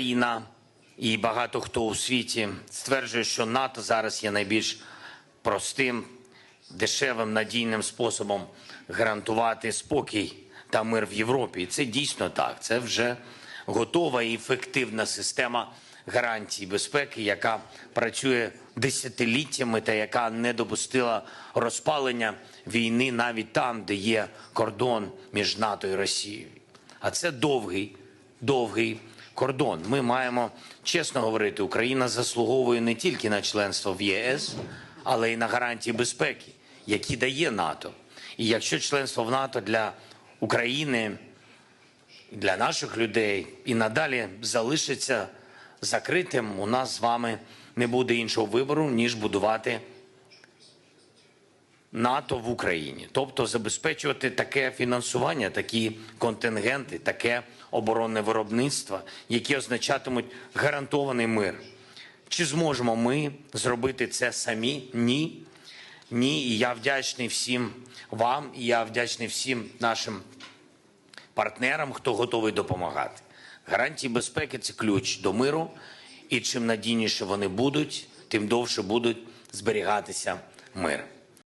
Україна і багато хто у світі стверджує, що НАТО зараз є найбільш простим, дешевим, надійним способом гарантувати спокій та мир в Європі. І це дійсно так. Це вже готова і ефективна система гарантій безпеки, яка працює десятиліттями та яка не допустила розпалення війни навіть там, де є кордон між НАТО і Росією. А це довгий, довгий кордон. Ми маємо чесно говорити, Україна заслуговує не тільки на членство в ЄС, але й на гарантії безпеки, які дає НАТО. І якщо членство в НАТО для України, для наших людей і надалі залишиться закритим, у нас з вами не буде іншого вибору, ніж будувати НАТО в Україні, тобто забезпечувати таке фінансування, такі контингенти, таке оборонне виробництво, які означатимуть гарантований мир. Чи зможемо ми зробити це самі? Ні. Ні. І я вдячний всім вам, і я вдячний всім нашим партнерам, хто готовий допомагати. Гарантії безпеки це ключ до миру, і чим надійніше вони будуть, тим довше будуть зберігатися мир.